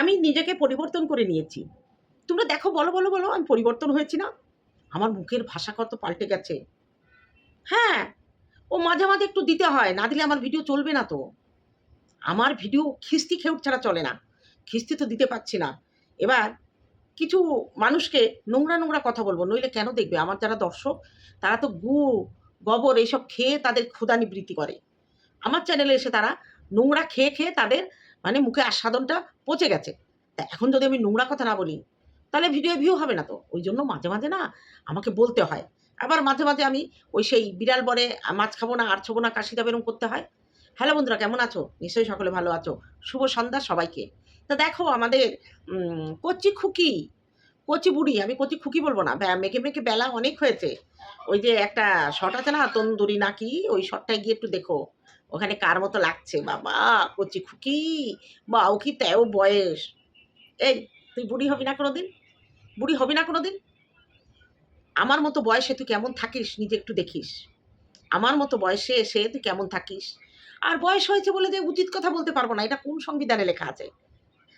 আমি নিজেকে পরিবর্তন করে নিয়েছি। তোমরা দেখো, বলো বলো বলো, আমি পরিবর্তন হয়েছি না? আমার মুখের ভাষা কত পাল্টে গেছে। হ্যাঁ ও মাঝে মাঝে একটু দিতে হয়, না দিলে আমার ভিডিও চলবে না তো। আমার ভিডিও খিস্তি খেউট ছাড়া চলে না। খিস্তি তো দিতে পারছি না। এবার কিছু মানুষকে নোংরা নোংরা কথা বলব, নইলে কেন দেখবে? আমার যারা দর্শক, তারা তো গু, গোবর, এইসব খেয়ে তাদের ক্ষুদা নিবৃত্তি করে। আমার চ্যানেলে এসে তারা নোংরা খেয়ে খেয়ে তাদের মানে মুখে আস্বাদনটা পচে গেছে। তা এখন যদি আমি নোংরা কথা না বলি, তাহলে ভিডিও ভিউ হবে না তো। ওই জন্য মাঝে মাঝে না আমাকে বলতে হয়। আবার মাঝে মাঝে আমি ওই সেই বিড়াল বরে মাছ খাব না আর ছবো না, কাশি দাবে এরকম করতে হয়। হ্যালো বন্ধুরা, কেমন আছো? নিশ্চয়ই সকলে ভালো আছো। শুভ সন্ধ্যা সবাইকে। তা দেখো আমাদের কচি খুকি, কচি বুড়ি, আমি কচি খুকি বলব না মেঘে মেঘে বেলা অনেক হয়েছে। ওই যে একটা শট আছে না, তন্দুরি নাকি, ওই শটটায় গিয়ে একটু দেখো। ওখানে কার মতো লাগছে? বাবা, কচি খুকি। বা কি তেও বয়স। এই, তুই বুড়ি হবি না কোনোদিন? বুড়ি হবি না কোনোদিন? আমার মতো বয়সে তুই কেমন থাকিস? নিজে একটু দেখিস। আমার মতো বয়সে এসে তুই কেমন থাকিস? আর বয়স হয়েছে বলে যে উচিত কথা বলতে পারব না। এটা কোন সংবিধানে লেখা আছে?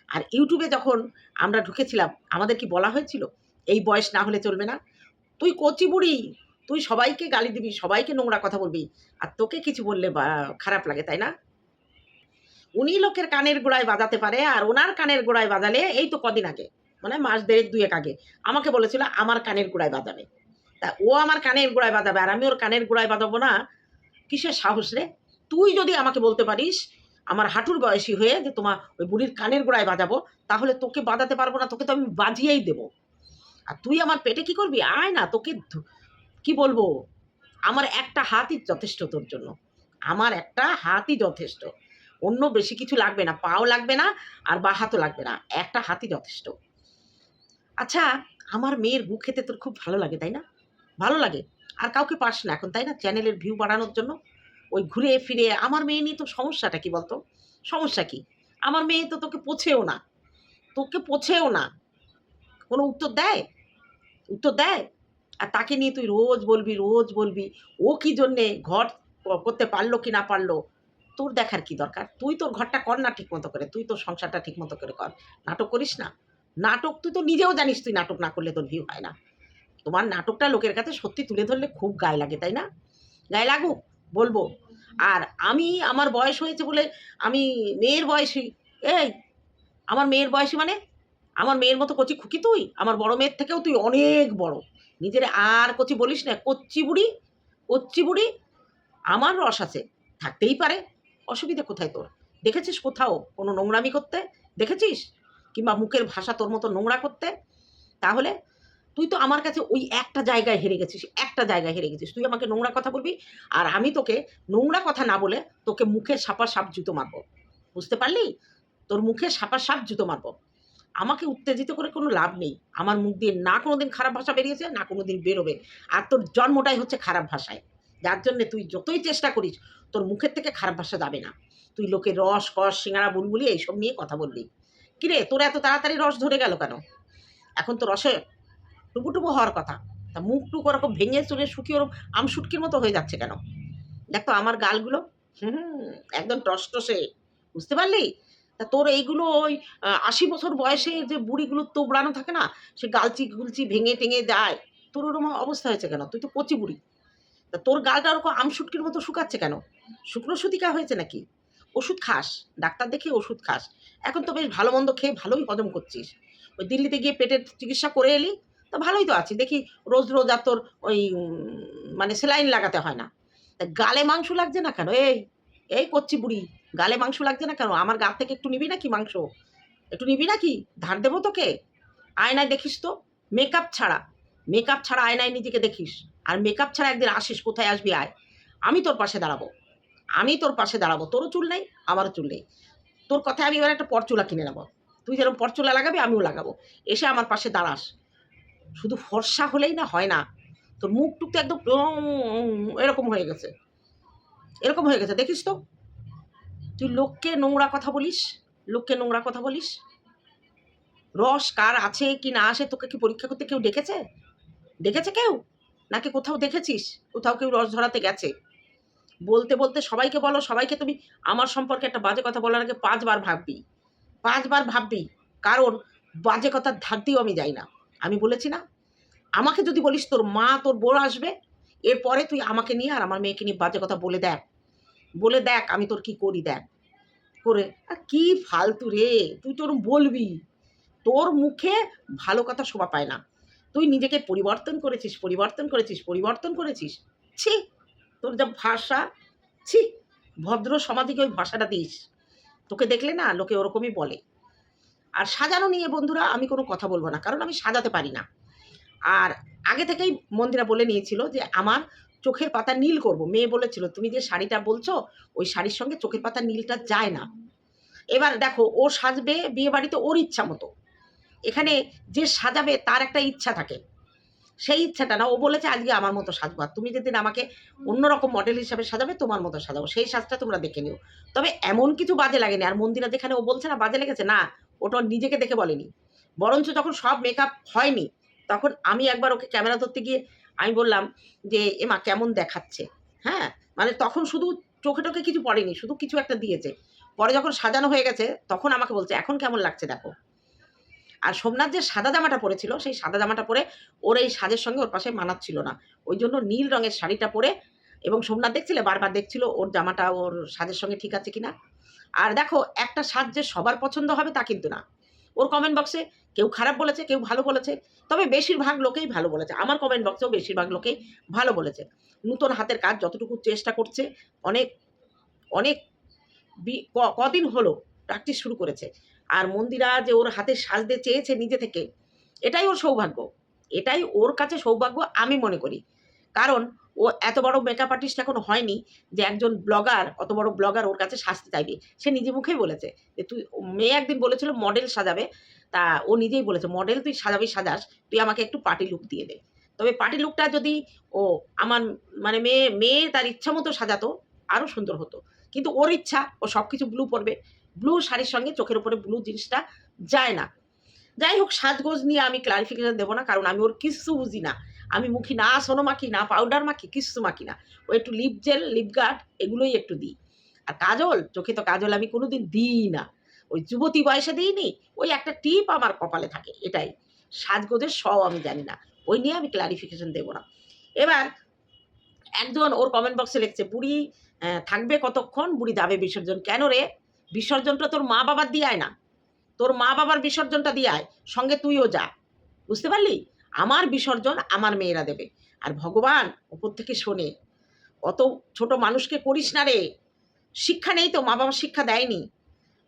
আর ইউটিউবে যখন আমরা ঢুকেছিলাম, আমাদের কি বলা হয়েছিল? এই বয়স না হলে চলবে না। তুই কচি বুড়ি তুই সবাইকে গালি দিবি, সবাইকে নোংরা কথা বলবি, আর তোকে কিছু বললে খারাপ লাগে, তাই না? উনি লোকের কানের গোড়ায় বাজাতে পারে, আর ওনার কানের গোড়ায় বাজালে, এই তো কদিন আগে মানে মাস দেড়েক দুয়েক আগে, আমাকে বলেছিল আমার কানের গোড়ায় বাজাবে। তা ও আমার কানের গোড়ায় বাজাবে, আর আমি ওর কানের গোড়ায় বাজাবো না, কিসের সাহস রে? তুই যদি আমাকে বলতে পারিস, আমার হাঁটুর বয়সী হয়ে যে তোমার ওই বুড়ির কানের গোড়ায় বাজাবো, তাহলে তোকে বাজাতে পারব না, তোকে তো আমি বাজিয়েই দেবো। আর তুই আমার পেটে কি করবি? আয় না, তোকে কি বলব? আমার একটা হাতই যথেষ্ট তোর জন্য। আমার একটা হাতই যথেষ্ট। অন্য বেশি কিছু লাগবে না, পাও লাগবে না আর বা হাতও লাগবে না, একটা হাতই যথেষ্ট। আচ্ছা আমার মেয়ের গু খেতে তোর খুব ভালো লাগে, তাই না? ভালো লাগে। আর কাউকে পাস না এখন, তাই না? চ্যানেলের ভিউ বাড়ানোর জন্য। ওই ঘুরে ফিরে, আমার মেয়ে নিয়ে তো সমস্যাটা কি বলতো? সমস্যা কি? আমার মেয়ে তো তোকে পোছেও না। তোকে পোছেও না। কোনো উত্তর দেয়? উত্তর দেয়? আর তাকে নিয়ে তুই রোজ বলবি রোজ বলবি, ও কি জন্যে ঘর করতে পারল কি না পারল, তোর দেখার কি দরকার? তুই তোর ঘরটা কর না ঠিক মতো করে, তুই তোর সংসারটা ঠিক মতো করে কর। নাটক করিস না। নাটক তুই তো নিজেও জানিস তুই নাটক না করলে তোর ভিউ হয় না। তোমার নাটকটা লোকের কাছে সত্যি তুলে ধরলে খুব গায়ে লাগে, তাই না? গায়ে লাগুক, বলব। আর আমি, আমার বয়স হয়েছে বলে আমি মেয়ের বয়সী, এই, আমার মেয়ের বয়সী মানে? আমার মেয়ের মতো কচি খুকি তুই? আমার বড় মেয়ের থেকেও তুই অনেক বড়। নিজের আর কচি বলিস না কচ্চি বুড়ি কচ্চি বুড়ি, আমার রস আছে, থাকতেই পারে, অসুবিধা কোথায় তোর? দেখেছিস কোথাও কোনো নোংরামি করতে? দেখেছিস? কিংবা মুখের ভাষা তোর মতো নোংরা করতে? তাহলে তুই তো আমার কাছে ওই একটা জায়গায় হেরে গেছিস, একটা জায়গায় হেরে গেছিস। তুই আমাকে নোংরা কথা বলবি আর আমি তোকে নোংরা কথা না বলে তোকে মুখে সাপা সাপ জুতো মারবো। বুঝতে পারলি? তোর মুখে সাপা সাপ জুতো মারবো। আমাকে উত্তেজিত করে কোনো লাভ নেই। আমার মুখ দিয়ে না কোনো দিন খারাপ ভাষা বেরিয়েছে, না কোনো দিন বেরোবে। আর তোর জন্মটাই হচ্ছে খারাপ ভাষায়। যার জন্যে তুই যতই চেষ্টা করিস, তোর মুখের থেকে খারাপ ভাষা যাবে না। তুই লোকে রস, কস, সিঙ্গারা, বুলবুলি এইসব নিয়ে কথা বললি কিরে, তোর এত তাড়াতাড়ি রস ধরে গেল কেন? এখন তো রসে টুকুটুকু হওয়ার কথা। তা মুখ টুকু ওরকম ভেঙে চুরে শুকিয়ে ওরকম আমশুটকির মতো হয়ে যাচ্ছে কেন? দেখ আমার গালগুলো হুম, একদম টসটসে। বুঝতে পারলি? তা তোর এইগুলো ওই আশি বছর বয়সে যে বুড়িগুলো তোবড়ানো থাকে না, সে গালচি গুলচি ভেঙে টেঙে যায় তোর ওরকম অবস্থা হয়েছে কেন? তুই তো কচি বুড়ি। তা তোর গালটা ওরকম আমশুটকির মতো শুকাচ্ছে কেন? শুকনো সুতিকা হয়েছে নাকি? ওষুধ খাস, ডাক্তার দেখে ওষুধ খাস। এখন তো বেশ ভালো মন্দ খেয়ে ভালোই হজম করছিস। ওই দিল্লিতে গিয়ে পেটের চিকিৎসা করে এলি, তা ভালোই তো আছি। দেখি রোজ রোজ আর তোর ওই মানে সেলাইন লাগাতে হয় না। তা গালে মাংস লাগছে না কেন? এই এই করছি বুড়ি। গালে মাংস লাগছে না কেন? আমার গা থেকে একটু নিবি নাকি মাংস? একটু নিবি নাকি? ধার দেবো তোকে? আয়নায় দেখিস তো মেকআপ ছাড়া। মেকআপ ছাড়া আয়নায় নিজেকে দেখিস। আর মেকআপ ছাড়া একদিন আসিস, কোথায় আসবি আয়। আমি তোর পাশে দাঁড়াবো। আমি তোর পাশে দাঁড়াবো। তোরও চুল নেই, আমারও চুল নেই। তোর কথায় আমি এবার একটা পরচুলা কিনে নেব। তুই যেরকম পরচুলা লাগাবি, আমিও লাগাবো। এসে আমার পাশে দাঁড়াস। শুধু ফর্সা হলেই না হয় না। তোর মুখ টুক তো একদম এরকম হয়ে গেছে। এরকম হয়ে গেছে। দেখিস তো? তুই লোককে নোংরা কথা বলিস? লোককে নোংরা কথা বলিস? রস কার আছে কি না আসে তোকে কি পরীক্ষা করতে কেউ ডেকেছে? ডেকেছে কেউ? নাকি কোথাও দেখেছিস? কোথাও কেউ রস ধরাতে গেছে? বলতে বলতে সবাইকে বলো, সবাইকে তুমি আমার সম্পর্কে একটা বাজে কথা বলার আগে পাঁচবার ভাববি। পাঁচবার ভাববি। কারণ বাজে কথার ধার দিয়েও আমি যাই না। আমি বলেছি না। আমাকে যদি বলিস তোর মা, তোর বোন আসবে, এরপরে তুই আমাকে নিয়ে আর আমার মেয়েকে নিয়ে বাজে কথা বলে দেখ। বলে দেখ আমি তোর কি করি দেখ। করে আর কি ফালতু রে, তুই তোর বলবি। তোর মুখে ভালো কথা শোভা পায় না। তুই নিজেকে পরিবর্তন করেছিস পরিবর্তন করেছিস পরিবর্তন করেছিস। ছি, তোর যা ভাষা, ছি, ভদ্র সমাধিকে ওই ভাষাটা দিস। তোকে দেখলে না লোকে ওরকমই বলে। আর সাজানো নিয়ে বন্ধুরা, আমি কোনো কথা বলব না, কারণ আমি সাজাতে পারি না। আর আগে থেকেই মন্দিরা বলে নিয়েছিল যে, আমার চোখের পাতা নীল করব। মেয়ে বলেছিল, তুমি যে শাড়িটা বলছো, ওই শাড়ির সঙ্গে চোখের পাতা নীলটা যায় না। এবার দেখো, ও সাজবে বিয়ে বাড়িতে ওর ইচ্ছা মতো। এখানে যে সাজাবে তার একটা ইচ্ছা থাকে। সেই ইচ্ছাটা না, ও বলেছে, আজকে আমার মতো সাজবো। আর তুমি যেদিন আমাকে অন্যরকম মডেল হিসাবে সাজাবে, তোমার মতো সাজাবো। সেই সাজটা তোমরা দেখে নিও। তবে এমন কিছু বাজে লাগেনি। আর মন্দিরা যেখানে ও বলছে না, বাজে লেগেছে? না ওটা নিজেকে দেখে বলেনি। বরঞ্চ যখন সব মেকআপ হয়নি, তখন আমি একবার ওকে ক্যামেরা ধরতে গিয়ে আমি বললাম যে, এমা, কেমন দেখাচ্ছে? হ্যাঁ? মানে তখন শুধু চোখে টোকে কিছু পড়েনি, শুধু কিছু একটা দিয়েছে। পরে যখন সাজানো হয়ে গেছে, তখন আমাকে বলছে, এখন কেমন লাগছে দেখো? আর সোমনাথ যে সাদা জামাটা পরেছিল, সেই সাদা জামাটা পরে ওর এই সাজের সঙ্গে ওর পাশে মানাচ্ছিল না। ওই জন্য নীল রঙের শাড়িটা পরে এবং সোমনাথ দেখছিলে? বারবার দেখছিল ওর জামাটা ওর সাজের সঙ্গে ঠিক আছে কিনা? আর দেখো, একটা সাজ যে সবার পছন্দ হবে তা কিন্তু না। ওর কমেন্ট বক্সে কেউ খারাপ বলেছে, কেউ ভালো বলেছে, তবে বেশিরভাগ লোকেই ভালো বলেছে। আমার কমেন্ট বক্সেও বেশিরভাগ লোকেই ভালো বলেছে। নূতন হাতের কাজ যতটুকু চেষ্টা করছে, অনেক অনেক কদিন হলো প্র্যাকটিস শুরু করেছে। আর মন্দিরা যে ওর হাতে সাজতে চেয়েছে নিজে থেকে, এটাই ওর সৌভাগ্য। এটাই ওর কাছে সৌভাগ্য আমি মনে করি। কারণ ও এত বড় মেকআপ আর্টিস্ট এখন হয়নি যে একজন ব্লগার অত বড় ব্লগার ওর কাছে সাজতে চাইবে। সে নিজে মুখেই বলেছে যে, তুই, মেয়ে একদিন বলেছিল মডেল সাজাবে। তা ও নিজেই বলেছে মডেল তুই সাজাবি, সাজাস, তুই আমাকে একটু পার্টি লুক দিয়ে দে। তবে পার্টি লুকটা যদি ও আমার মানে মেয়ে মেয়ে তার ইচ্ছা মতো সাজাতো আরও সুন্দর হতো। কিন্তু ওর ইচ্ছা, ও সব কিছু ব্লু পরবে। ব্লু শাড়ির সঙ্গে চোখের উপরে ব্লু জিনিসটা যায় না। যাই হোক, সাজগোজ নিয়ে আমি ক্লারিফিকেশন দেবো না, কারণ আমি ওর কিচ্ছু বুঝি না। আমি মুখি না, সোনো মাখি না পাউডার মাখি কিচ্ছু মাখি না। ও একটু লিপ জেল লিপ গার্ড এগুলোই একটু দিই। আর কাজল, চোখে তো কাজল আমি কোনো দিন দিই না। ওই যুবতী বয়সে দিইনি, ওই একটা টিপ আমার কপালে থাকে, এটাই। সাজগোজের সব আমি জানি না, ওই নিয়ে আমি ক্লারিফিকেশন দেবো না। এবার একজন ওর কমেন্ট বক্সে লিখছে, বুড়ি থাকবে কতক্ষণ? বুড়ি যাবে বিসর্জন। কেন রে? বিসর্জনটা তোর মা বাবার দিয়ে না। তোর মা বাবার বিসর্জনটা দিয়ে সঙ্গে তুইও যা। বুঝতে পারলি? আমার বিসর্জন আমার মেয়েরা দেবে। আর ভগবান ওপর থেকে শোনে, অত ছোট মানুষকে করিস না রে। শিক্ষা নেই তো, মা বাবা শিক্ষা দেয়নি।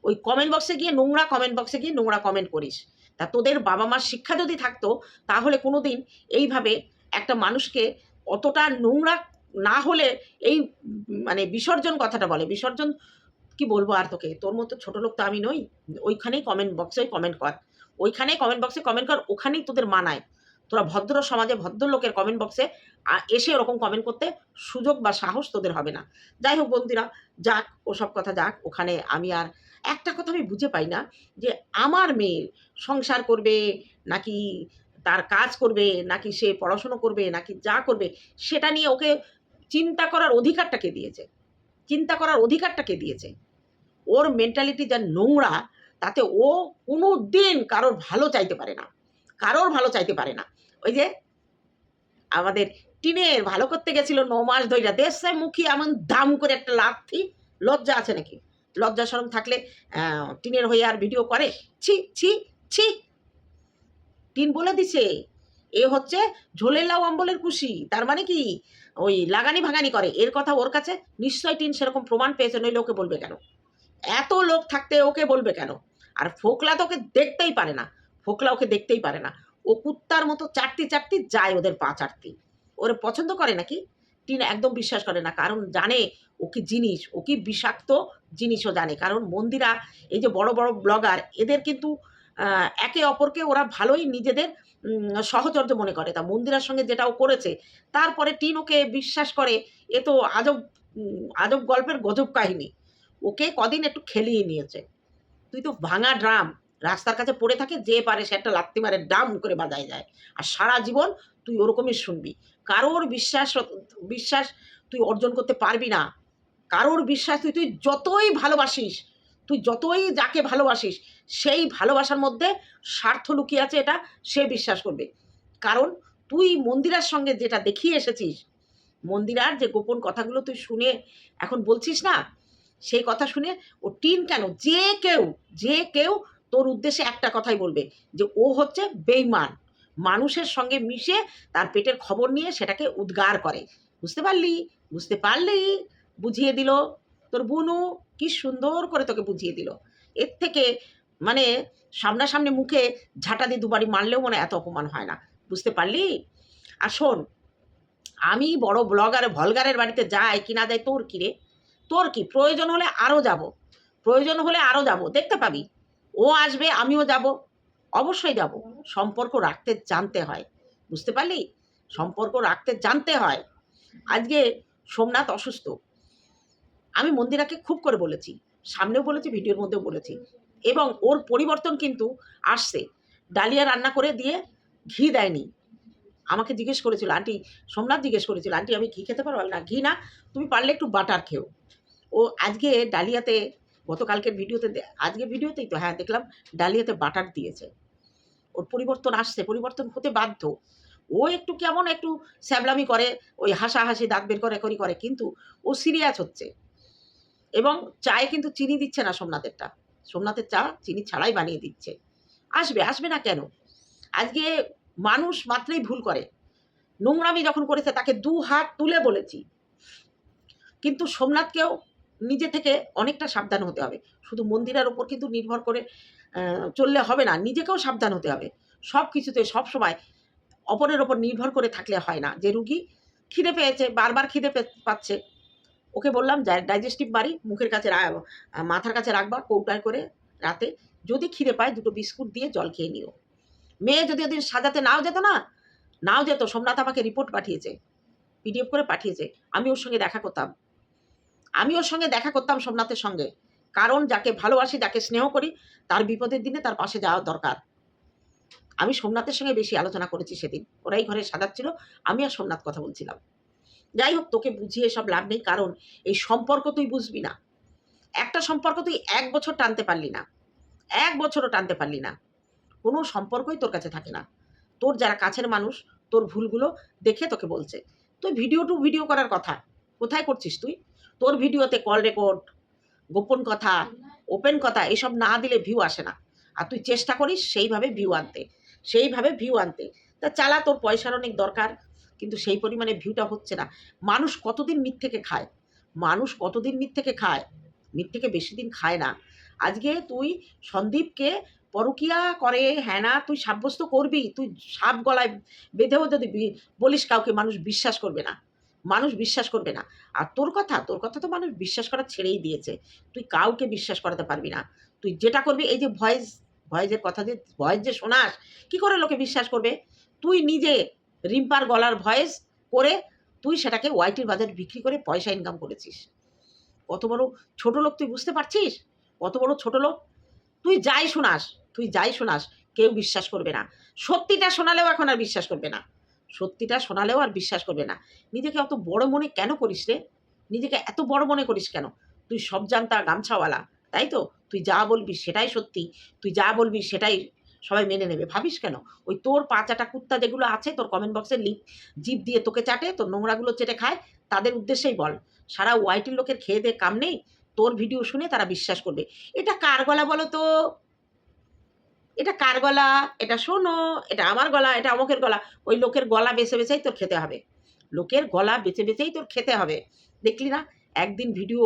ওই কমেন্ট বক্সে গিয়ে নোংরা কমেন্ট বক্সে গিয়ে নোংরা কমেন্ট করিস। তা তোদের বাবা মার শিক্ষা যদি থাকতো, তাহলে কোনো দিন এইভাবে একটা মানুষকে অতটা নোংরা না হলে এই মানে বিসর্জন কথাটা বলে। বিসর্জন কি বলব আর তোকে? তোর মতো ছোট লোক তো আমি নই। ওইখানেই কমেন্ট বক্সে কমেন্ট কর। ওইখানেই কমেন্ট বক্সে কমেন্ট কর, ওখানেই তোদের মানায়। তোরা ভদ্র সমাজে ভদ্র লোকের কমেন্ট বক্সে এসে ওরকম কমেন্ট করতে সুযোগ বা সাহস তোদের হবে না। যাই হোক বন্ধুরা, যাক, ওসব কথা যাক, ওখানে আমি আর একটা কথা আমি বুঝে পাই না যে আমার মেয়ে সংসার করবে নাকি তার কাজ করবে, নাকি সে পড়াশুনো করবে, নাকি যা করবে, সেটা নিয়ে ওকে চিন্তা করার অধিকারটা কে দিয়েছে? চিন্তা করার অধিকারটা কে দিয়েছে? ওর মেন্টালিটি যা নোংরা, তাতে ও কোনো দিন কারোর ভালো চাইতে পারে না। কারোর ভালো চাইতে পারে না। ওই যে আমাদের টিনের ভালো করতে গেছিল ন মাস ধইরা। দেশে মুখী এমন দাম করে একটা লাথি লজ্জা আছে নাকি? লজ্জা সরম থাকলে টিনের হয়ে আর ভিডিও করে? ছি ছি ছি। টিন বলে দিছে, এ হচ্ছে ঝোলের লাউ অম্বলের কুশি। তার মানে কি? ওই লাগানি ভাগানি করে। এর কথা ওর কাছে নিশ্চয় টিন সেরকম প্রমাণ পেয়েছে, নইলে ওকে বলবে কেন? এত লোক থাকতে ওকে বলবে কেন? আর ফোকলা তো ওকে দেখতেই পারে না। ফোকলা ওকে দেখতেই পারে না। ও কুত্তার মতো চারটি চারটি যায় ওদের পা চারটি ওরে পছন্দ করে নাকি? টিন একদম বিশ্বাস করে না, কারণ জানে ও কি জিনিস, ও কি বিষাক্ত জিনিসও জানে। কারণ মন্দিরা, এই যে বড় বড় ব্লগার, এদের কিন্তু একে অপরকে ওরা ভালোই নিজেদের সহচর্য মনে করে। তা মন্দিরার সঙ্গে যেটা ও করেছে, তারপরে টিন ওকে বিশ্বাস করে, এ তো আজব আজব গল্পের গজব কাহিনী। ওকে কদিন একটু খেলিয়ে নিয়েছে। তুই তো ভাঙা ড্রাম। রাস্তার কাছে পড়ে থাকে, যে পারে সে একটা লাত্তি মারে ডাম করে বাজায় যায় আর সারা জীবন তুই ওরকমই শুনবি। কারোর বিশ্বাস বিশ্বাস তুই অর্জন করতে পারবি না। কারোর বিশ্বাস তুই তুই যতই ভালোবাসিস, তুই যতই যাকে ভালোবাসিস, সেই ভালোবাসার মধ্যে স্বার্থ লুকিয়ে আছে এটা, সে বিশ্বাস করবে। কারণ তুই মন্দিরার সঙ্গে যেটা দেখিয়ে এসেছিস, মন্দিরার যে গোপন কথাগুলো তুই শুনে এখন বলছিস না, সেই কথা শুনে ও টিন কেন? যে কেউ যে কেউ তোর উদ্দেশ্যে একটা কথাই বলবে, যে ও হচ্ছে বেইমান মানুষের সঙ্গে মিশে তার পেটের খবর নিয়ে সেটাকে উদ্গার করে। বুঝতে পারলি? বুঝতে পারলি? বুঝিয়ে দিল। তোর বুনু কি সুন্দর করে তোকে বুঝিয়ে দিল। এর থেকে মানে সামনাসামনি মুখে ঝাঁটা দিয়ে দুবারই মারলেও মনে এত অপমান হয় না। বুঝতে পারলি? আর শোন, আমি বড় ব্লগার, ভলগারের বাড়িতে যাই কি না তোর কি রে? তোর কি? প্রয়োজন হলে আরও যাব। প্রয়োজন হলে আরও যাব। দেখতে পাবি? ও আসবে, আমিও যাব। অবশ্যই যাব। সম্পর্ক রাখতে জানতে হয়। বুঝতে পারলি? সম্পর্ক রাখতে জানতে হয়। আজকে সোমনাথ অসুস্থ। আমি মন্দিরাকে খুব করে বলেছি, সামনেও বলেছি, ভিডিওর মধ্যেও বলেছি। এবং ওর পরিবর্তন কিন্তু আসছে। ডালিয়া রান্না করে দিয়ে ঘি দেয়নি। আমাকে জিজ্ঞেস করেছিল, আন্টি, সোমনাথ জিজ্ঞেস করেছিল, আন্টি, আমি ঘি খেতে পারব? না, ঘি না, তুমি পারলে একটু বাটার খেও। ও আজকে ডালিয়াতে গতকালকের ভিডিওতে আজকে ভিডিওতেই তো হ্যাঁ দেখলাম ডালিয়াতে বাটার দিয়েছে। ওর পরিবর্তন আসছে, পরিবর্তন হতে বাধ্য। ও একটু কেমন একটু স্যাবলামি করে, ওই হাসাহাসি দাঁত বের করে করি করে, কিন্তু ও সিরিয়াস হচ্ছে। এবং চায়ে কিন্তু চিনি দিচ্ছে না সোমনাথেরটা। সোমনাথের চা চিনি ছাড়াই বানিয়ে দিচ্ছে। আসবে আসবে না কেন? আজকে মানুষ মাত্রই ভুল করে। নোংরামি যখন করেছে, তাকে দু হাত তুলে বলেছি। কিন্তু সোমনাথকেও নিজে থেকে অনেকটা সাবধান হতে হবে। শুধু মন্দিরের ওপর কিন্তু নির্ভর করে চললে হবে না, নিজেকেও সাবধান হতে হবে। সব কিছুতে সব সময় অপরের ওপর নির্ভর করে থাকলে হয় না। যে রুগী খিদে পেয়েছে, বারবার খিদে পাচ্ছে, ওকে বললাম ডাইজেস্টিভ বাড়ি, মুখের কাছে মাথার কাছে রাখবা, কৌটায় করে রাতে। যদি খিদে পায়, দুটো বিস্কুট দিয়ে জল খেয়ে নিও। মেয়ে যদি ওদিন সাজাতে নাও যেত না, নাও যেত, সোমনাথ আমাকে রিপোর্ট পাঠিয়েছে পিডিএফ করে পাঠিয়েছে। আমি ওর সঙ্গে দেখা করতাম। আমি ওর সঙ্গে দেখা করতাম সোমনাথের সঙ্গে। কারণ যাকে ভালোবাসি, যাকে স্নেহ করি, তার বিপদের দিনে তার পাশে যাওয়া দরকার। আমি সোমনাথের সঙ্গে বেশি আলোচনা করেছি সেদিন। ওরাই ঘরে সাজাচ্ছিল, আমি আর সোমনাথ কথা বলছিলাম। যাই হোক, তোকে বুঝিয়ে সব লাভ নেই, কারণ এই সম্পর্ক তুই বুঝবি না। একটা সম্পর্ক তুই এক বছর টানতে পারলি না। এক বছরও টানতে পারলি না। কোনো সম্পর্কই তোর কাছে থাকে না। তোর যারা কাছের মানুষ, তোর ভুলগুলো দেখে তোকে বলছে। তুই ভিডিও টু ভিডিও করার কথা। কোথায় করছিস তুই? তোর ভিডিওতে কল রেকর্ড গোপন কথা ওপেন কথা, এসব না দিলে ভিউ আসে না। আর তুই চেষ্টা করিস সেইভাবে ভিউ আনতে, সেইভাবে ভিউ আনতে। তা চালা, তোর পয়সার অনেক দরকার, কিন্তু সেই পরিমাণে ভিউটা হচ্ছে না। মানুষ কতদিন মিথ্যেকে খায়? মানুষ কতদিন মিথ্যেকে খায়? মিথ্যেকে বেশি দিন খায় না। আজকে তুই সন্দীপকে পরকিয়া করে হ্যাঁ না, তুই সাব্যস্ত করবি, তুই সাপ গলায় বেঁধেও যদি বলিস কাউকে, মানুষ বিশ্বাস করবে না। মানুষ বিশ্বাস করবে না। আর তোর কথা তোর কথা তো মানুষ বিশ্বাস করা ছেড়েই দিয়েছে। তুই কাউকে বিশ্বাস করাতে পারবি না। তুই যেটা করবি, এই যে ভয়েস, ভয়েসের কথা যে, ভয়েস যে শোনাস, কি করে লোকে বিশ্বাস করবে? তুই নিজে রিম্পার গলার ভয়েস করে তুই সেটাকে ওয়াইটির বাজারে বিক্রি করে পয়সা ইনকাম করেছিস। কত বড় ছোট লোক তুই বুঝতে পারছিস? কত বড় ছোট লোক? তুই যাই শোনাস, তুই যাই শোনাস, কেউ বিশ্বাস করবে না। সত্যিটা শোনালেও এখন আর বিশ্বাস করবে না। সত্যিটা শোনালেও আর বিশ্বাস করবে না। নিজেকে অত বড় মনে কেন করিস রে? নিজেকে এত বড় মনে করিস কেন? তুই সব জানতা গামছাওয়ালা, তাই তো? তুই যা বলবি সেটাই সত্যি, তুই যা বলবি সেটাই সবাই মেনে নেবে। ভাবিস কেন? ওই তোর পাঁচাটা কুত্তা যেগুলো আছে, তোর কমেন্ট বক্সে লিঙ্ক জিপ দিয়ে তোকে চাটে, তোর নোংরাগুলো চেটে খায়, তাদের উদ্দেশ্যেই বল। সারা ওয়াইটির লোকের খেয়ে দে, কাম নেই, তোর ভিডিও শুনে তারা বিশ্বাস করবে। এটা কার গলা বলো তো? এটা কার গলা? এটা শোনো এটা আমার গলা এটা অমুকের গলা। ওই লোকের গলা বেছে বেছেই তোর খেতে হবে। লোকের গলা বেছে বেছেই তোর খেতে হবে। দেখলি না? একদিন ভিডিও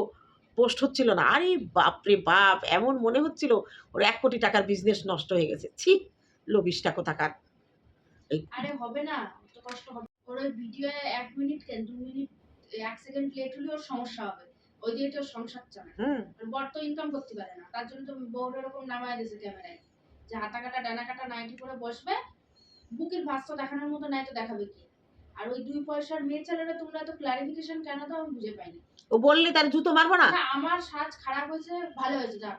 পোস্ট হচ্ছিল না। আরে বাপরে বাপ এমন মনে হচ্ছিল ওর এক কোটি টাকার বিজনেস নষ্ট হয়ে গেছে। ছি লোবিসটা কোথাকার? আরে হবে না কষ্ট হবে ওর ভিডিও এক মিনিট কেন? দু মিনিট এক সেকেন্ড লেট হলে ওর সমস্যা হবে। ওই দিয়ে তো সংসার চলে বর তো ইনকাম করতে পারে না। তার জন্য তো বউর এরকম নামায় দিয়েছে ক্যামেরায় যে হাতা কাটা ডানা কাটা নাইটি করে বসবে বুকের ভাস্ত দেখানোর মতো নাই তো দেখাবে কি? আর ওই দুই পয়সার মেয়ে ছেলেরা তোমরা তো ক্লারিফিকেশন কেন দাও আমি বুঝে পাইনি। ও বললি তার জুতো মারবো না? আমার সাজ খারাপ হয়েছে ভালো হয়েছে যাক।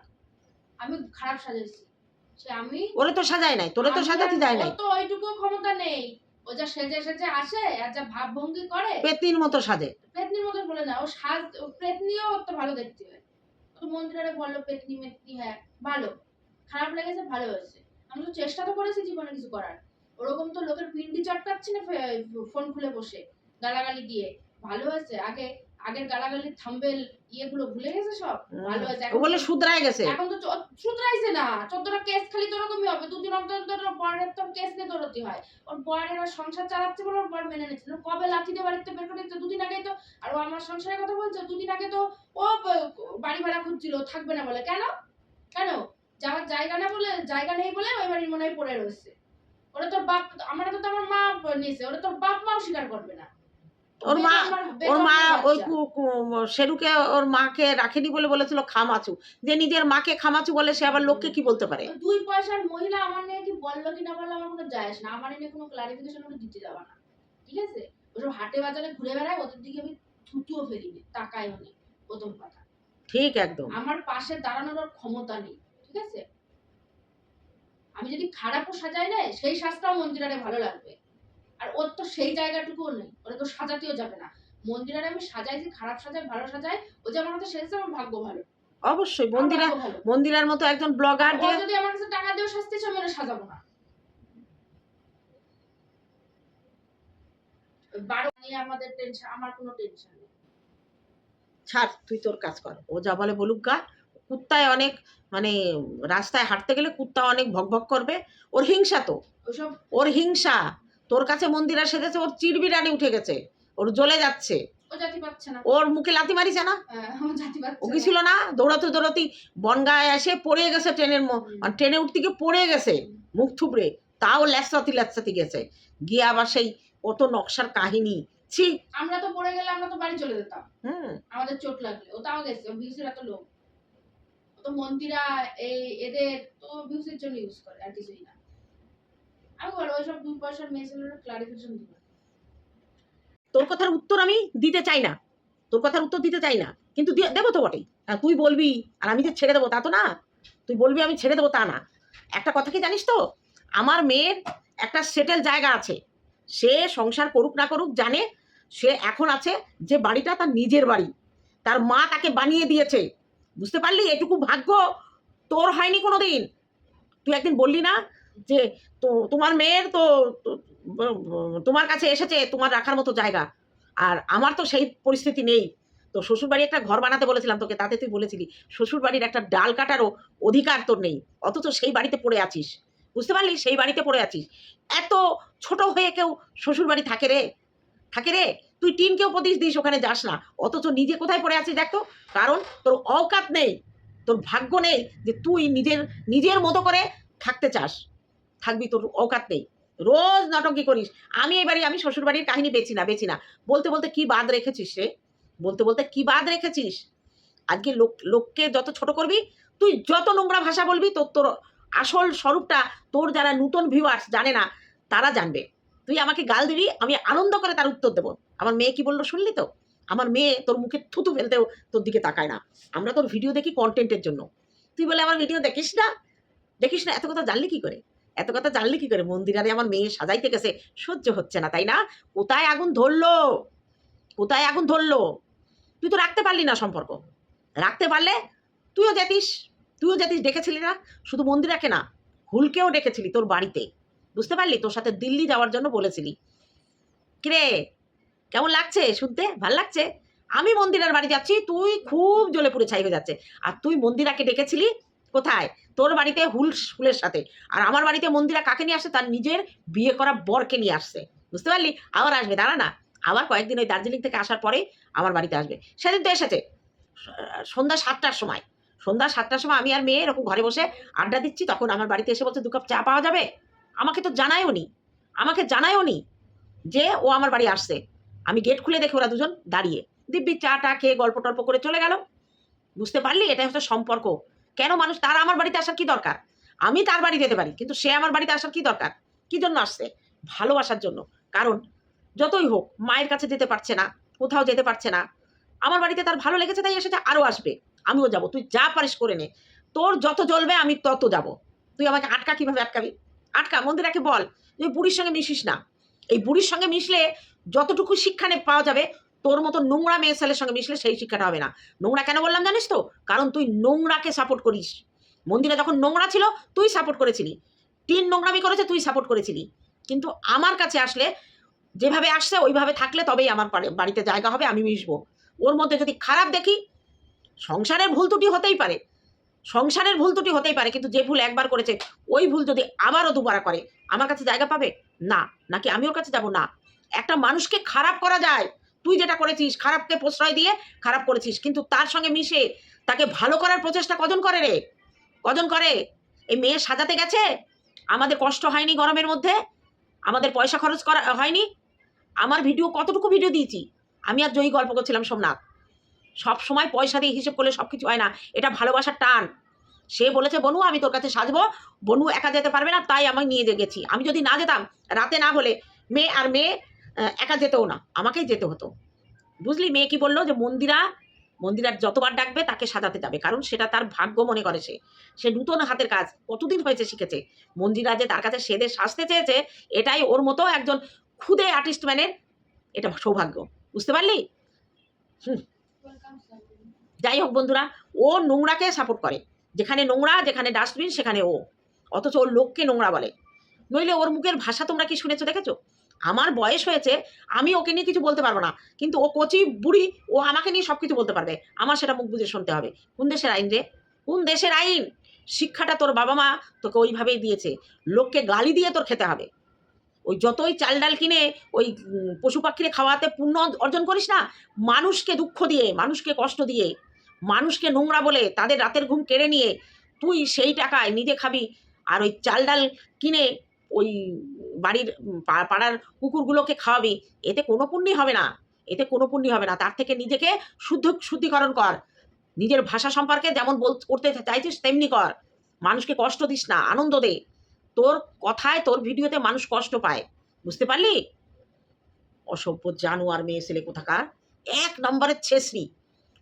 আমি খারাপ সাজাইছি। সে আমি ওরে তো সাজায় নাই তোরে তো সাজাতে ওর নাই। তো ওইটুকু ক্ষমতা নেই। ও যা সেজে সেজে আসে আর যা ভাব ভঙ্গি করে পেতনির মতো সাজে। পেতনির মতো বলে না ও সাজ ও পেতনিও তো ভালো দেখতে হয়। তো মন্দিরে বলল পেতনি মেতনি হ্যাঁ ভালো। খারাপ লেগেছে ভালো হয়েছে। আমি তো চেষ্টা তো করেছি জীবনে কিছু করার। ওরকম তো লোকের পিন্ডি চটকাচ্ছি না ফোন খুলে বসে গালাগালি দিয়ে। ভালো হয়েছে। আগে আগের গালাগালির থাম্বেল ইয়েগুলো ভুলে গেছে সব? ভালো হয়েছে। ও বলে শুধরায় গেছে। এখন তো শুধরাইছে না। চোদ্দটা কেস খালি তো ওরকমই হবে। দুদিন অন্তর অন্তর বরের তো কেস নিয়ে দৌড়তে হয়। ওর বরের আর সংসার চালাচ্ছে বলে ওর বর মেনে নিচ্ছে। কবে লাঠি দিয়ে বাড়িতে বের করে দিচ্ছে? দুদিন আগে তো আর ও আমার সংসারের কথা বলছে? দুদিন আগে তো ও বাড়ি ভাড়া খুঁজছিল। থাকবে না বলে। কেন? কেন? যাওয়ার জায়গা না বলে জায়গা নেই বলে ওই বাড়ির মনে হয় পড়ে রয়েছে। ওরা তোর বাপ আমার তো আমার মা নিয়েছে ওরা তোর বাপ মাও স্বীকার করবে না। ওর মা ওর মা ওই বাচ্চা। কু- কু- শেরুকে ওর মাকে রাখেনি বলে বলেছিল খামাচু। যে নিজের মাকে খামাচু বলে সে আবার লোককে কি বলতে পারে? দুই পয়সার মহিলা আমার নিয়ে কি বলল কি না বলল আমার কোনো যায় না। আমার নিয়ে কোনো ক্লারিফিকেশন ওটা দিতে যাবা না। ঠিক আছে? ওসব হাটে বাজারে ঘুরে বেড়ায় ওদের দিকে আমি থুতুও নেই প্রথম কথা। ঠিক একদম। আমার পাশে দাঁড়ানোর ক্ষমতা নেই। ঠিক আছে? আমি যদি খারাপও সাজাই না সেই সাজটাও মন্দিরারে ভালো লাগবে। আর ওর তো সেই জায়গাটুকুও নেই ওরা তো সাজাতেও যাবে না। মন্দিরারে আমি সাজাইছি খারাপ সাজাই ভালো সাজাই ও যে আমার কাছে সেজেছে আমার ভাগ্য ভালো। অবশ্যই মন্দিরা মন্দিরার মতো একজন ব্লগার যে যদি আমার কাছে টাকা দিয়েও শাস্তি আমি সাজাবো না। বারো নিয়ে আমাদের টেনশন আমার কোনো টেনশন নেই। ছাড় তুই তোর কাজ কর। ও যা বলে বলুক গা। কুত্তায় অনেক মানে রাস্তায় হাঁটতে গেলে কুত্তা অনেক ভকভক করবে। ওর হিংসা তো। ওসব? ওর হিংসা। তোর কাছে মন্দিরা সেজেছে ওর চিরবিরানি উঠে গেছে। ওর জ্বলে যাচ্ছে। ওর মুখে লাথি মারিছে না? হ্যাঁ, ও। কি ছিল না। দৌড়াতে দৌড়াতে বনগায় এসে পড়ে গেছে ট্রেনের ম- আর ট্রেনে উঠতে গিয়ে পড়ে গেছে। মুখ থুবড়ে। তাও ল্যাচরাতি ল্যাচরাতি গেছে। গিয়ে আবার সেই কত নকশার কাহিনী। ছি। আমরা তো পড়ে গেলে আমরা তো বাড়ি চলে যেতাম। হুম। আমাদের চোট লাগলে। ও তাও গেছে। ভিউসের এত লোক। তো মন্দিরা এই এদের তো ভিউসের জন্য ইউজ করে, আর কিছুই না। আমি বলো ওইসব দুই পয়সার মেয়েছেলের ক্লারিফিকেশন দিব। তোর কথার উত্তর আমি দিতে চাই না। তোর কথার উত্তর দিতে চাই না। কিন্তু দেবো তো বটেই। তুই বলবি, আর আমি যে ছেড়ে দেবো তা তো না। তুই বলবি আমি ছেড়ে দেবো তা না। একটা কথা কি জানিস তো? আমার মেয়ের একটা সেটেল জায়গা আছে। সে সংসার করুক না করুক জানে, সে এখন আছে যে বাড়িটা তার নিজের বাড়ি। তার মা তাকে বানিয়ে দিয়েছে। বুঝতে পারলি? এটুকু ভাগ্য তোর হয়নি কোনো দিন তুই একদিন বললি না যে তো তোমার মেয়ের তো তোমার কাছে এসেছে তোমার রাখার মতো জায়গা। আর আমার তো সেই পরিস্থিতি নেই। তো শ্বশুরবাড়ি একটা ঘর বানাতে বলেছিলাম তোকে, তাতে তুই বলেছিলি, শ্বশুরবাড়ির একটা ডাল কাটারও অধিকার তোর নেই, অথচ সেই বাড়িতে পড়ে আছিস। বুঝতে পারলি? সেই বাড়িতে পড়ে আছিস। এত ছোট হয়ে কেউ শ্বশুরবাড়ি থাকে রে। থাকে রে? তুই টিনকে উপদেশ দিস, ওখানে যাস না। অথচ নিজে কোথায় পড়ে আছিস দেখ কারণ তোর অকাত নেই, তোর ভাগ্য নেই যে তুই নিজের নিজের মতো করে থাকতে চাস। থাকবি, তোর অকাত নেই। রোজ নাটকি করিস। আমি এবারে আমি শ্বশুর বাড়ির কাহিনী বেছি না বেছি না। বলতে বলতে কি বাদ রেখেছিস রে? বলতে বলতে কি বাদ রেখেছিস? আজকে লোক, লোককে যত ছোট করবি, তুই যত নোংরা ভাষা বলবি, তোর তোর আসল স্বরূপটা তোর যারা নূতন ভিউয়ার্স জানে না, তারা জানবে। তুই আমাকে গাল দিবি, আমি আনন্দ করে তার উত্তর দেবো। আমার মেয়ে কি বলল শুনলি তো? আমার মেয়ে তোর মুখে থুতু ফেলতেও তোর দিকে তাকায় না। আমরা তোর ভিডিও দেখি কন্টেন্টের জন্য। তুই বলে, আমার ভিডিও দেখিস না? দেখিস না? এত কথা জানলি কি করে? এত কথা জানলি কি করে? মন্দিরারে আমার মেয়ে সাজাইতে গেছে। সহ্য হচ্ছে না, তাই না? কোথায় আগুন ধরলো? কোথায় আগুন ধরলো? তুই তো রাখতে পারলি না সম্পর্ক। রাখতে পারলে তুইও যেতিস তুইও যেতিস, ডেকেছিলি না? শুধু মন্দিরাকে না, হুলকেও ডেকেছিলি তোর বাড়িতে। বুঝতে পারলি? তোর সাথে দিল্লি যাওয়ার জন্য বলেছিলি। কিরে? কেমন লাগছে শুনতে? ভালো লাগছে? আমি মন্দিরার বাড়ি যাচ্ছি, তুই খুব জ্বলে পুড়ে ছাই হয়ে যাচ্ছে। আর তুই মন্দিরাকে ডেকেছিলি কোথায়? তোর বাড়িতে হুল ফুলের সাথে। আর আমার বাড়িতে মন্দিরা কাকে নিয়ে আসছে তার নিজের বিয়ে করা বরকে নিয়ে আসছে। বুঝতে পারলি? আবার আসবে, দাঁড়া না। আবার কয়েকদিন ওই দার্জিলিং থেকে আসার পরেই আমার বাড়িতে আসবে। সেদিন তো এসেছে। সন্ধ্যা সাতটার সময়। সন্ধ্যা সাতটার সময় আমি আর মেয়ে এরকম ঘরে বসে আড্ডা দিচ্ছি, তখন আমার বাড়িতে এসে বলছে, দু কাপ চা পাওয়া যাবে? আমাকে তো জানায়ও নি। আমাকে জানায়ও নি যে ও আমার বাড়ি আসছে। আমি গেট খুলে দেখি ওরা দুজন দাঁড়িয়ে। দিব্যি চা টা খেয়ে গল্প টল্প করে চলে গেল। বুঝতে পারলি? এটা হচ্ছে সম্পর্ক। কেন মানুষ তার আমার বাড়িতে আসার কি দরকার? আমি তার বাড়ি যেতে পারি, কিন্তু সে আমার বাড়িতে আসার কি দরকার? কি জন্য আসছে? ভালোবাসার জন্য। কারণ যতই হোক, মায়ের কাছে যেতে পারছে না, কোথাও যেতে পারছে না। আমার বাড়িতে তার ভালো লেগেছে তাই এসেছে আরও আসবে। আমিও যাব। তুই যা পারিস করে নে। তোর যত জ্বলবে, আমি তত যাব। তুই আমাকে আটকা কীভাবে আটকাবি? আটকা মন্দিরাকে বল, তুই বুড়ির সঙ্গে মিশিস না। এই বুড়ির সঙ্গে মিশলে যতটুকু শিক্ষা পাওয়া যাবে, তোর মতো নোংরা মেয়ে ছেলের সঙ্গে মিশলে সেই শিক্ষাটা হবে না। নোংরা কেন বললাম জানিস তো? কারণ তুই নোংরাকে সাপোর্ট করিস। মন্দিরে যখন নোংরা ছিল, তুই সাপোর্ট করেছিলি। তিন নোংরামি করেছে, তুই সাপোর্ট করেছিলি। কিন্তু আমার কাছে আসলে যেভাবে আসছে, ওইভাবে থাকলে তবেই আমার বাড়িতে জায়গা হবে, আমি মিশবো। ওর মধ্যে যদি খারাপ দেখি, সংসারের ভুল ত্রুটি হতেই পারে। সংসারের ভুল ত্রুটি হতেই পারে, কিন্তু যে ভুল একবার করেছে, ওই ভুল যদি আবারও দুবার করে, আমার কাছে জায়গা পাবে? না। নাকি আমি ওর কাছে যাব? না। একটা মানুষকে খারাপ করা যায়। তুই যেটা করেছিস, খারাপকে প্রশ্রয় দিয়ে খারাপ করেছিস, কিন্তু তার সঙ্গে মিশে তাকে ভালো করার প্রচেষ্টা কজন করে রে? কজন করে? এই মেয়ে সাজাতে গেছে? আমাদের কষ্ট হয়নি গরমের মধ্যে? আমাদের পয়সা খরচ করা, হয়নি? আমার ভিডিও কতটুকু ভিডিও দিয়েছি? আমি আর জয়ী গল্প করছিলাম সোমনাথ। সব সময় পয়সা দিয়ে হিসেব করলে সব কিছু হয় না। এটা ভালোবাসার টান। সে বলেছে, বনু, আমি তোর কাছে সাজবো। বনু একা যেতে পারবে না, তাই আমি নিয়ে গেছি। আমি যদি না যেতাম, রাতে না হলে মেয়ে আর মেয়ে একা যেতেও না। আমাকেই যেতে হতো। বুঝলি? মেয়ে কি বলল যে, মন্দিরা, মন্দিরার যতবার ডাকবে, তাকে সাজাতে যাবে। কারণ সেটা তার ভাগ্য মনে করে সে। সে নূতন হাতের কাজ কতদিন হয়েছে শিখেছে। মন্দিরা যে তার কাছে সেদে সাজতে চেয়েছে, এটাই ওর মতো একজন খুদে আর্টিস্ট ম্যানের এটা সৌভাগ্য। বুঝতে পারলি? স্যার যাই হোক বন্ধুরা, ও নোংরাকে সাপোর্ট করে। যেখানে নোংরা, যেখানে ডাস্টবিন সেখানে ও। অথচ ওর লোককে নোংরা বলে। নইলে ওর মুখের ভাষা তোমরা কি শুনেছো, দেখেছ? আমার বয়স হয়েছে, আমি ওকে নিয়ে কিছু বলতে পারব না। কিন্তু ও কচি, বুড়ি, ও আমাকে নিয়ে সব কিছু বলতে পারবে। আমার সেটা মুখ বুঝে শুনতে হবে। কোন দেশের আইন রে? কোন দেশের আইন? শিক্ষাটা তোর বাবা মা তোকে ওইভাবেই দিয়েছে। লোককে গালি দিয়ে তোর খেতে হবে। ওই যতই চাল ডাল কিনে, ওই পশু পাখিরে খাওয়াতে পুণ্য অর্জন করিস না, মানুষকে দুঃখ দিয়ে, মানুষকে কষ্ট দিয়ে মানুষকে নোংরা বলে তাদের রাতের ঘুম কেড়ে নিয়ে তুই সেই টাকায় নিজে খাবি। আর ওই চাল ডাল কিনে ওই বাড়ির পাড়ার কুকুরগুলোকে খাওয়াবি। এতে কোনো পুণ্যই হবে না। এতে কোনো পুণ্যই হবে না। তার থেকে নিজেকে শুদ্ধ, শুদ্ধিকরণ কর। নিজের ভাষা সম্পর্কে যেমন বল, করতে চাইছিস, তেমনি কর। মানুষকে কষ্ট দিস না, আনন্দ দে। তোর কথায়, তোর ভিডিওতে মানুষ কষ্ট পায়। বুঝতে পারলি? অসভ্য জানোয়ার মেয়ে ছেলে কোথাকার? এক নম্বরের ছেসরি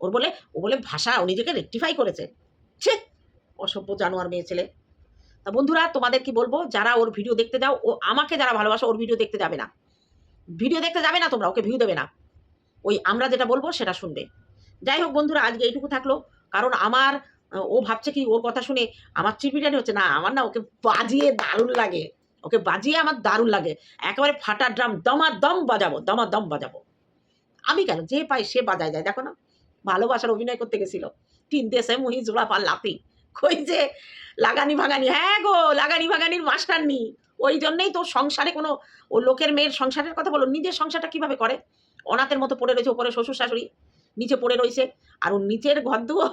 ওর বলে, ও বলে, ভাষা ও নিজেকে রেকটিফাই করেছে। ছে, অসভ্য জানোয়ার মেয়ে ছেলে। তা বন্ধুরা, তোমাদের কি বলব? যারা ওর ভিডিও দেখতে যাও, ও আমাকে যারা ভালোবাসে, ওর ভিডিও দেখতে যাবে না। ভিডিও দেখতে যাবে না তোমরা, ওকে ভিউ দেবে না। ওই আমরা যেটা বলব, সেটা শুনবে। যাই হোক বন্ধুরা, আজকে এইটুকু থাকল। কারণ আমার, ও ভাবছে কি, ওর কথা শুনে আমার চিরপিটানি হচ্ছে না, আমার না ওকে বাজিয়ে দারুণ লাগে। ওকে বাজিয়ে আমার দারুণ লাগে। একেবারে ফাটা ড্রাম দমা দম বাজাবো দমা দম বাজাবো। আমি কেন? যে পাই সে বাজায় যায়, দেখো না। ভালোবাসার অভিনয় করতে গেছিল। তিন দেশে মুহি জোড়া পার লাপি কই যে লাগানি ভাগানি হ্যাঁ গো, লাগানি ভাগানির মাস্টার নি। ওই জন্যই তো সংসারে কোনো ও লোকের মেয়ের সংসারের কথা বলো, নিজের সংসারটা কীভাবে করে? অনাথের মতো পড়ে রয়েছে ওপরে শ্বশুর শাশুড়ি, নিচে পড়ে রয়েছে, আর ওর নিচের ঘর দুয়ো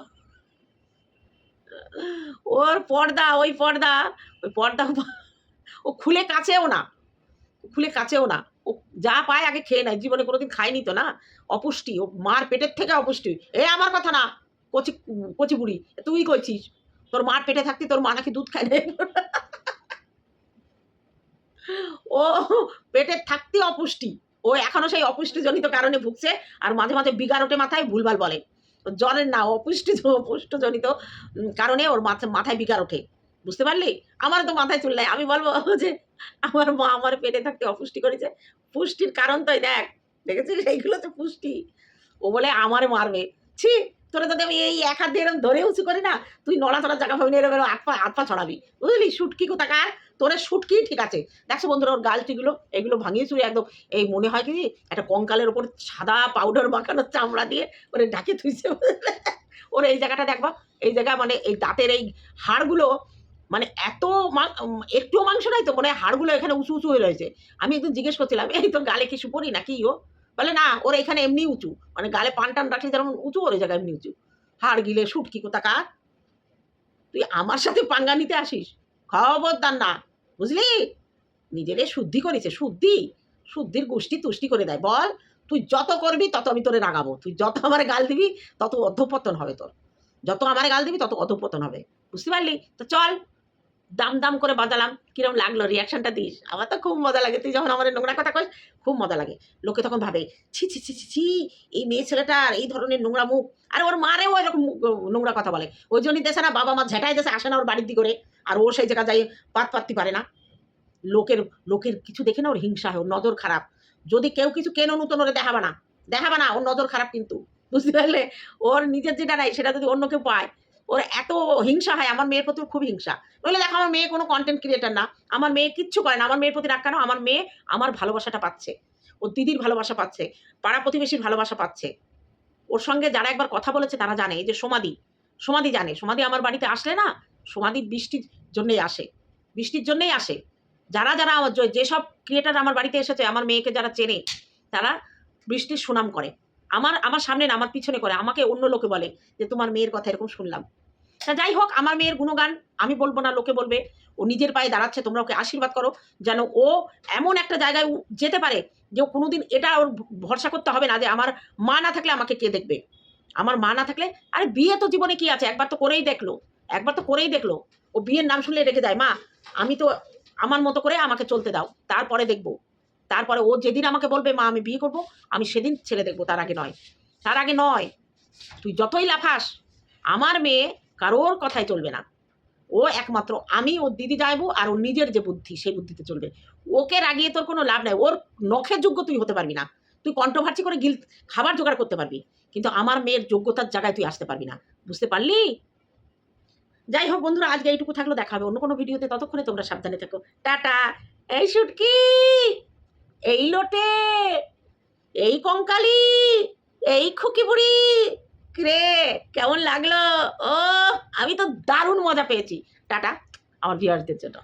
ওর পর্দা, ওই পর্দা ওই পর্দা ও খুলে কাছেও না। খুলে কাছেও না। ও যা পায় আগে খেয়ে নেয়, জীবনে কোনোদিন খায়নি তো না? অপুষ্টি, ও মার পেটের থেকে অপুষ্টি। এ আমার কথা না, কচি কচি বুড়ি তুই কইছিস? তোর মার পেটে থাকতে তোর মা নাকি দুধ খায় ও পেটের থাকতে অপুষ্টি। ও এখনও সেই অপুষ্টিজনিত কারণে ভুগছে আর মাঝে মাঝে বিগারোটে মাথায় ভুলভাল বলে। জ্বরের না, অপুষ্টি, অপুষ্টজনিত কারণে ওর মাথা, মাথায় বিকার ওঠে। বুঝতে পারলি? আমার তো মাথায় চুল আমি বলব যে আমার মা আমার পেটে থাকতে অপুষ্টি করেছে। পুষ্টির কারণ তো দেখ। দেখেছিস? এইগুলো তো পুষ্টি। ও বলে, আমার মারবে। ছি, তোরা যদি আমি এই এক হাত দিয়ে এরকম ধরে উঁচু করি না। তুই নড়াচড়ার জায়গা পাবি না, এরকম হাত পা হাত পা ছড়াবি। বুঝলি? শুটকি কোথাকার? তোরে শুটকি ঠিক আছে। দেখছ বন্ধুরা, ওর গালটিগুলো এগুলো ভাঙিয়ে চুড়ে একদম এই মনে হয় কি? একটা কঙ্কালের ওপর সাদা পাউডার মাখানো চামড়া দিয়ে ওরে ঢাকে থুইছে। ওর, এই জায়গাটা দেখবা এই জায়গা মানে এই দাঁতের এই হাড়গুলো মানে এত একটুও মাংস নাই তো মানে হাড়গুলো এখানে উঁচু উঁচু হয়ে রয়েছে। আমি একদিন জিজ্ঞেস করছিলাম, এই তোর গালে কিছু পড়ি নাকি ও বলে, না, ওর এখানে এমনি উঁচু। মানে গালে পান টান রাখলে যেমন উঁচু, ওর জায়গায় এমনি উঁচু। হাড় গিলে শুটকি কোথাকার? তুই আমার সাথে পাঙ্গা নিতে আসিস? খবরদার না, বুঝলি? নিজেরে শুদ্ধি করেছে, শুদ্ধি। শুদ্ধির গোষ্ঠী তুষ্টি করে দেয়। বল, তুই যত করবি তত আমি তোরে রাগাবো। তুই যত আমার গাল দিবি তত অধপতন হবে তোর। যত আমার গাল দিবি তত অধপতন হবে। বুঝতে পারলি? তো চল দাম দাম করে বাজালাম, কিরম লাগল? রিয়াকশনটা দিস। আমার তো খুব মজা লাগে। তুই যখন আমার নোংরা কথা কইস, খুব মজা লাগে। লোকে তখন ভাবে, ছি ছি ছি ছি ছি, এই মেয়ে ছেলেটার এই ধরনের নোংরা মুখ। আর ওর মারেও এরকম নোংরা কথা বলে। ওই জন্যই দেশে না বাবা মা ঝেঁটাই দেশে আসে না ওর বাড়ির দিকে করে আর ও সেই জায়গা যাই, পাত পাততে পারে না। লোকের লোকের কিছু দেখে না ওর হিংসা হয়, ওর নজর খারাপ। যদি কেউ কিছু কেন নতুন ওরে দেখাবে না? দেখাবে না, ওর নজর খারাপ কিন্তু। বুঝতে পারলে? ওর নিজের যেটা নাই, সেটা যদি অন্য কেউ পায় ওর এত হিংসা হয়, আমার মেয়ের প্রতি খুব হিংসা। বলে দেখো আমার মেয়ে কোনো কন্টেন্ট ক্রিয়েটার না, আমার মেয়ে কিচ্ছু করে না, আমার মেয়ের প্রতি রাগ কেন? আমার মেয়ে আমার ভালোবাসাটা পাচ্ছে, ওর দিদির ভালোবাসা পাচ্ছে, পাড়া প্রতিবেশীর ভালোবাসা পাচ্ছে। ওর সঙ্গে যারা একবার কথা বলেছে তারা জানে, এই যে সমাধি সমাধি জানে সমাধি আমার বাড়িতে আসলে না সমাধি বৃষ্টির জন্যই আসে, বৃষ্টির জন্যই আসে। যারা যারা আমার যেসব ক্রিয়েটার আমার বাড়িতে এসেছে, আমার মেয়েকে যারা চেনে, তারা বৃষ্টির সুনাম করে। আমার আমার সামনে না, আমার পিছনে করে। আমাকে অন্য লোকে বলে যে, তোমার মেয়ের কথা এরকম শুনলাম। তা যাই হোক, আমার মেয়ের গুণগান, আমি বলব না, লোকে বলবে। ও নিজের পায়ে দাঁড়াচ্ছে, তোমরা ওকে আশীর্বাদ করো, যেন ও এমন একটা জায়গায় যেতে পারে যে, ও কোনোদিন এটা ওর ভরসা করতে হবে না যে, আমার মা না থাকলে আমাকে কে দেখবে? আমার মা না থাকলে, আরে বিয়ে তো জীবনে কি আছে? একবার তো করেই দেখল, একবার তো করেই দেখল। ও বিয়ের নাম শুনলে রেখে যায় মা, আমি তো আমার মতো করে আমাকে চলতে দাও, তারপরে দেখব। তারপরে ও যেদিন আমাকে বলবে, মা, আমি বিয়ে করব, আমি সেদিন ছেড়ে দেখব, তার আগে নয়। তার আগে নয়। তুই যতই লাফাস, আমার মেয়ে কারোর কথাই চলবে না। ও একমাত্র আমি, ওর দিদি যাইবো আর ওর নিজের যে বুদ্ধি, সেই বুদ্ধিতে চলবে। ওকে রাগিয়ে তোর কোনো লাভ নাই। ওর নখের যোগ্য তুই হতে পারবি না। তুই কন্ট্রোভার্সি করে গিল, খাবার জোগাড় করতে পারবি। কিন্তু আমার মেয়ের যোগ্যতার জায়গায় তুই আসতে পারবি না। বুঝতে পারলি? যাই হোক বন্ধুরা, আজকে এইটুকু থাকল। দেখা হবে অন্য কোনো ভিডিওতে। ততক্ষণে তোমরা সাবধানে থাকো। টাটা। এই শুটকি! এই লোটে, এই কঙ্কালি, এই খুকি বুড়ি রে কেমন লাগল? ও আমি তো দারুণ মজা পেয়েছি। টাটা, আমার ভিউয়ার্সদের জন্য।